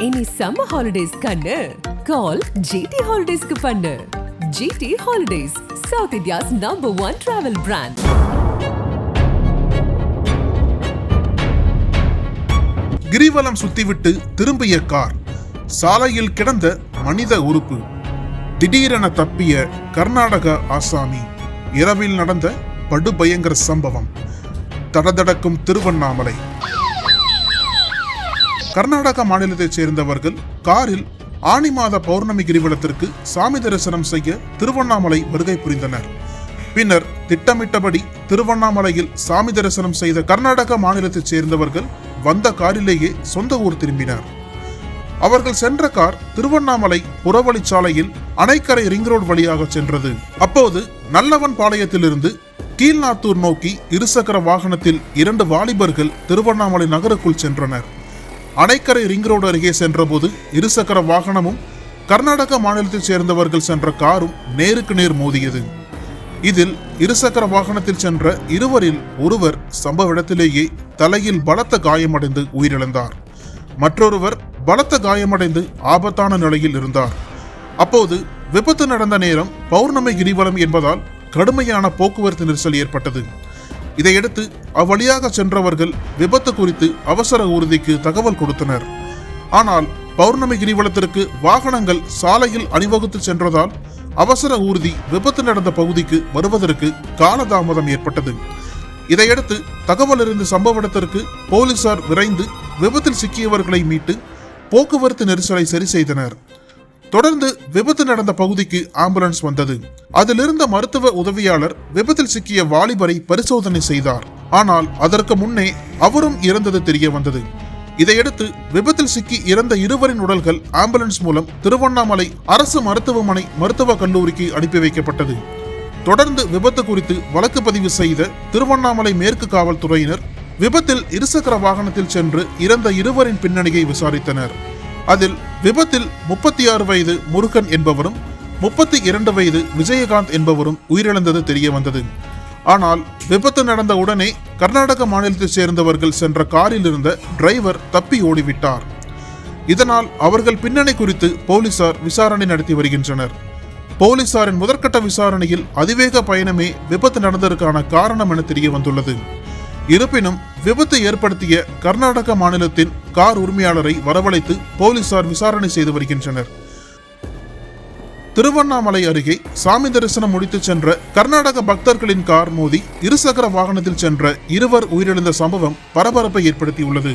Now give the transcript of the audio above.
இனி summer holidays கண்ணு. கால் GT ஹாலிடேஸ்க்கு பண்ணு. GT holidays South India's number one travel brand கிரிவலம் சுத்திவிட்டு திரும்பிய கார் சாலையில் கிடந்த மனித உறுப்பு. திடீரென தப்பிய கர்நாடக ஆசாமி இரவில் நடந்த படுபயங்கர சம்பவம். தடதடக்கும் திருவண்ணாமலை. கர்நாடக மாநிலத்தைச் சேர்ந்தவர்கள் காரில் ஆனி மாத பௌர்ணமி கிரிவலத்திற்கு சாமி தரிசனம் செய்ய திருவண்ணாமலை வருகை புரிந்தனர். பின்னர் திட்டமிட்டபடி திருவண்ணாமலையில் சாமி தரிசனம் செய்த கர்நாடக மாநிலத்தைச் சேர்ந்தவர்கள் வந்த காரிலேயே சொந்த ஊர் திரும்பினர். அவர்கள் சென்ற கார் திருவண்ணாமலை புறவழிச்சாலையில் அணைக்கரை ரிங் ரோடு வழியாக சென்றது. அப்போது நல்லவன் பாளையத்திலிருந்து கீழ்நாத்தூர் நோக்கி இருசக்கர வாகனத்தில் இரண்டு வாலிபர்கள் திருவண்ணாமலை நகருக்குள் சென்றனர். அணைக்கரை ரிங் ரோடு அருகே சென்றபோது இருசக்கர வாகனமும் கர்நாடக மாநிலத்தைச் சேர்ந்தவர்கள் சென்ற காரும் நேருக்கு நேர் மோதியது. இதில் இருசக்கர வாகனத்தில் சென்ற இருவரில் ஒருவர் சம்பவ இடத்திலேயே தலையில் பலத்த காயமடைந்து உயிரிழந்தார். மற்றொருவர் பலத்த காயமடைந்து ஆபத்தான நிலையில் இருந்தார். அப்போது விபத்து நடந்த நேரம் பௌர்ணமி கிரிவலம் என்பதால் கடுமையான போக்குவரத்து நெரிசல் ஏற்பட்டது. இதையடுத்து அவ்வழியாக சென்றவர்கள் விபத்து குறித்து அவசர ஊர்திக்கு தகவல் கொடுத்தனர். ஆனால் பௌர்ணமி கிரிவலத்திற்கு வாகனங்கள் சாலையில் அணிவகுத்து சென்றதால் அவசர ஊர்தி விபத்து நடந்த பகுதிக்கு வருவதற்கு காலதாமதம் ஏற்பட்டது. இதையடுத்து தகவல் இருந்த சம்பவ இடத்திற்கு போலீசார் விரைந்து விபத்தில் சிக்கியவர்களை மீட்டு போக்குவரத்து நெரிசலை சரி செய்தனர். தொடர்ந்து விபத்து நடந்த பகுதிக்கு ஆம்புலன்ஸ் வந்தது. அதிலிருந்த மருத்துவ உதவியாளர் விபத்தில் சிக்கிய வாலிபரை பரிசோதனை செய்தார். ஆனால் அதற்கு முன்னே அவரும் இறந்தது தெரிய வந்தது இதையடுத்து விபத்தில் சிக்கி இறந்த இருவரின் உடல்கள் ஆம்புலன்ஸ் மூலம் திருவண்ணாமலை அரசு மருத்துவமனை மருத்துவக் கல்லூரிக்கு அனுப்பி வைக்கப்பட்டது. தொடர்ந்து விபத்து குறித்து வழக்கு பதிவு செய்த திருவண்ணாமலை மேற்கு காவல்துறையினர் விபத்தில் இருசக்கர வாகனத்தில் சென்று இறந்த இருவரின் பின்னணியை விசாரித்தனர். அதில் விபத்தில் முப்பத்தி ஆறு வயது முருகன் என்பவரும் முப்பத்தி இரண்டு வயது விஜயகாந்த் என்பவரும் உயிரிழந்தது தெரிய வந்தது ஆனால் விபத்து நடந்த உடனே கர்நாடக மாநிலத்தைச் சேர்ந்தவர்கள் சென்ற காரில் இருந்த டிரைவர் தப்பி ஓடிவிட்டார். இதனால் அவர்கள் பின்னணி குறித்து போலீசார் விசாரணை நடத்தி வருகின்றனர். போலீசாரின் முதற்கட்ட விசாரணையில் அதிவேக பயணமே விபத்து நடந்ததற்கான காரணம் என தெரிய வந்துள்ளது இருப்பினும் விபத்து ஏற்படுத்திய கர்நாடக மாநிலத்தின் கார் உரிமையாளரை வரவழைத்து போலீசார் விசாரணை செய்து வருகின்றனர். திருவண்ணாமலை அருகே சாமி தரிசனம் முடித்து சென்ற கர்நாடக பக்தர்களின் கார் மோதி இருசக்கர வாகனத்தில் சென்ற இருவர் உயிரிழந்த சம்பவம் பரபரப்பை ஏற்படுத்தியுள்ளது.